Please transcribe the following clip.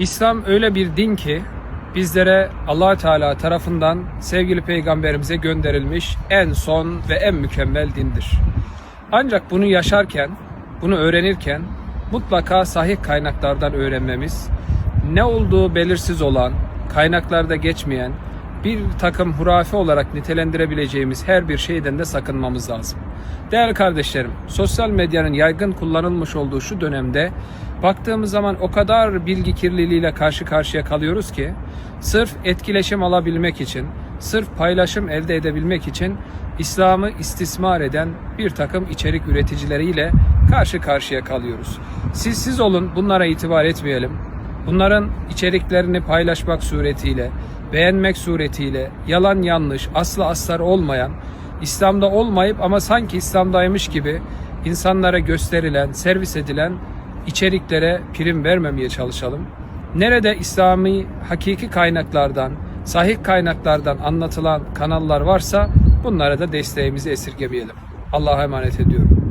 İslam öyle bir din ki bizlere allah Teala tarafından sevgili peygamberimize gönderilmiş en son ve en mükemmel dindir. Ancak bunu yaşarken, bunu öğrenirken mutlaka sahih kaynaklardan öğrenmemiz, ne olduğu belirsiz olan, kaynaklarda geçmeyen, bir takım hurafe olarak nitelendirebileceğimiz her bir şeyden de sakınmamız lazım. Değerli kardeşlerim, sosyal medyanın yaygın kullanılmış olduğu şu dönemde baktığımız zaman o kadar bilgi kirliliğiyle karşı karşıya kalıyoruz ki sırf etkileşim alabilmek için, sırf paylaşım elde edebilmek için İslam'ı istismar eden bir takım içerik üreticileriyle karşı karşıya kalıyoruz. Siz siz olun bunlara itibar etmeyelim. Bunların içeriklerini paylaşmak suretiyle, beğenmek suretiyle yalan yanlış, aslı aslar olmayan, İslam'da olmayıp ama sanki İslam'daymış gibi insanlara gösterilen, servis edilen içeriklere prim vermemeye çalışalım. Nerede İslami hakiki kaynaklardan, sahih kaynaklardan anlatılan kanallar varsa bunlara da desteğimizi esirgemeyelim. Allah'a emanet ediyorum.